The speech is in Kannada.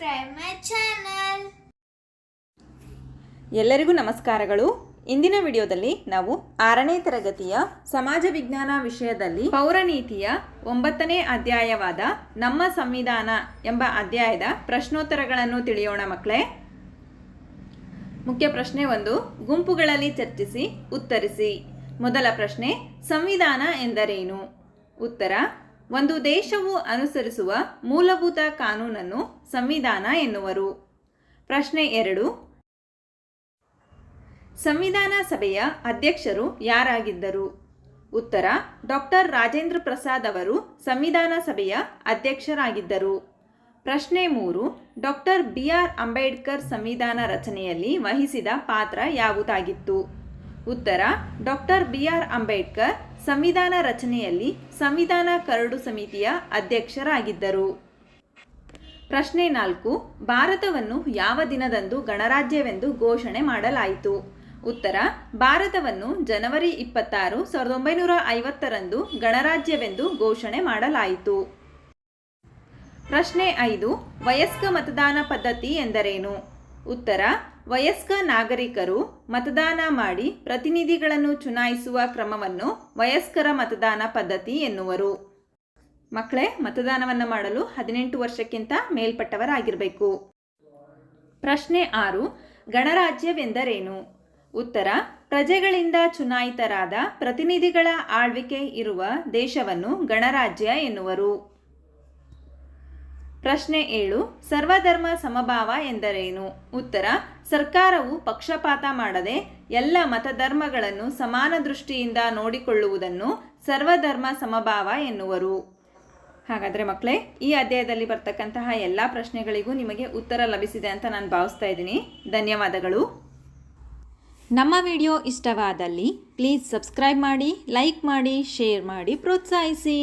subscribe ಮೈ. ಎಲ್ಲರಿಗೂ ನಮಸ್ಕಾರಗಳು. ಇಂದಿನ ವಿಡಿಯೋದಲ್ಲಿ ನಾವು ಆರನೇ ತರಗತಿಯ ಸಮಾಜ ವಿಜ್ಞಾನ ವಿಷಯದಲ್ಲಿ ಪೌರನೀತಿಯ ಒಂಬತ್ತನೇ ಅಧ್ಯಾಯವಾದ ನಮ್ಮ ಸಂವಿಧಾನ ಎಂಬ ಅಧ್ಯಾಯದ ಪ್ರಶ್ನೋತ್ತರಗಳನ್ನು ತಿಳಿಯೋಣ ಮಕ್ಕಳೇ. ಮುಖ್ಯ ಪ್ರಶ್ನೆ ಒಂದು, ಗುಂಪುಗಳಲ್ಲಿ ಚರ್ಚಿಸಿ ಉತ್ತರಿಸಿ. ಮೊದಲ ಪ್ರಶ್ನೆ, ಸಂವಿಧಾನ ಎಂದರೇನು? ಉತ್ತರ ಒಂದು ದೇಶವು ಅನುಸರಿಸುವ ಮೂಲಭೂತ ಕಾನೂನನ್ನು ಸಂವಿಧಾನ ಎನ್ನುವರು. ಪ್ರಶ್ನೆ ಎರಡು. ಸಂವಿಧಾನ ಸಭೆಯ ಅಧ್ಯಕ್ಷರು ಯಾರಾಗಿದ್ದರು? ಉತ್ತರ ಡಾಕ್ಟರ್ ರಾಜೇಂದ್ರ ಪ್ರಸಾದ್ ಅವರು ಸಂವಿಧಾನ ಸಭೆಯ ಅಧ್ಯಕ್ಷರಾಗಿದ್ದರು. ಪ್ರಶ್ನೆ ಮೂರು. Doctor B. ಆರ್. ಅಂಬೇಡ್ಕರ್ ಸಂವಿಧಾನ ರಚನೆಯಲ್ಲಿ ವಹಿಸಿದ ಪಾತ್ರ ಯಾವುದಾಗಿತ್ತು? ಉತ್ತರ, ಡಾಕ್ಟರ್ ಬಿ ಆರ್ ಅಂಬೇಡ್ಕರ್ ಸಂವಿಧಾನ ರಚನೆಯಲ್ಲಿ ಸಂವಿಧಾನ ಕರಡು ಸಮಿತಿಯ ಅಧ್ಯಕ್ಷರಾಗಿದ್ದರು. ಪ್ರಶ್ನೆ ನಾಲ್ಕು, ಭಾರತವನ್ನು ಯಾವ ದಿನದಂದು ಗಣರಾಜ್ಯವೆಂದು ಘೋಷಣೆ ಮಾಡಲಾಯಿತು? ಉತ್ತರ, ಭಾರತವನ್ನು ಜನವರಿ ಇಪ್ಪತ್ತಾರು, ಸಾವಿರದ ಒಂಬೈನೂರ ಐವತ್ತರಂದು ಗಣರಾಜ್ಯವೆಂದು ಘೋಷಣೆ ಮಾಡಲಾಯಿತು. ಪ್ರಶ್ನೆ ಐದು, ವಯಸ್ಕ ಮತದಾನ ಪದ್ಧತಿ ಎಂದರೇನು? ಉತ್ತರ, ವಯಸ್ಕ ನಾಗರಿಕರು ಮತದಾನ ಮಾಡಿ ಪ್ರತಿನಿಧಿಗಳನ್ನು ಚುನಾಯಿಸುವ ಕ್ರಮವನ್ನು ವಯಸ್ಕರ ಮತದಾನ ಪದ್ಧತಿ ಎನ್ನುವರು. ಮಕ್ಕಳೇ, ಮತದಾನವನ್ನು ಮಾಡಲು ಹದಿನೆಂಟು ವರ್ಷಕ್ಕಿಂತ ಮೇಲ್ಪಟ್ಟವರಾಗಿರಬೇಕು. ಪ್ರಶ್ನೆ ಆರು, ಗಣರಾಜ್ಯವೆಂದರೇನು? ಉತ್ತರ, ಪ್ರಜೆಗಳಿಂದ ಚುನಾಯಿತರಾದ ಪ್ರತಿನಿಧಿಗಳ ಆಳ್ವಿಕೆ ಇರುವ ದೇಶವನ್ನು ಗಣರಾಜ್ಯ ಎನ್ನುವರು. ಪ್ರಶ್ನೆ ಏಳು, ಸರ್ವಧರ್ಮ ಸಮಭಾವ ಎಂದರೇನು? ಉತ್ತರ, ಸರ್ಕಾರವು ಪಕ್ಷಪಾತ ಮಾಡದೆ ಎಲ್ಲ ಮತಧರ್ಮಗಳನ್ನು ಸಮಾನ ದೃಷ್ಟಿಯಿಂದ ನೋಡಿಕೊಳ್ಳುವುದನ್ನು ಸರ್ವಧರ್ಮ ಸಮಭಾವ ಎನ್ನುವರು. ಹಾಗಾದರೆ ಮಕ್ಕಳೇ ಈ ಅಧ್ಯಾಯದಲ್ಲಿ ಬರ್ತಕ್ಕಂತಹ ಎಲ್ಲ ಪ್ರಶ್ನೆಗಳಿಗೂ ನಿಮಗೆ ಉತ್ತರ ಲಭಿಸಿದೆ ಅಂತ ನಾನು ಭಾವಿಸ್ತಾ ಇದ್ದೀನಿ. ಧನ್ಯವಾದಗಳು. ನಮ್ಮ ವಿಡಿಯೋ ಇಷ್ಟವಾದಲ್ಲಿ ಪ್ಲೀಸ್ ಸಬ್ಸ್ಕ್ರೈಬ್ ಮಾಡಿ, ಲೈಕ್ ಮಾಡಿ, ಶೇರ್ ಮಾಡಿ, ಪ್ರೋತ್ಸಾಹಿಸಿ.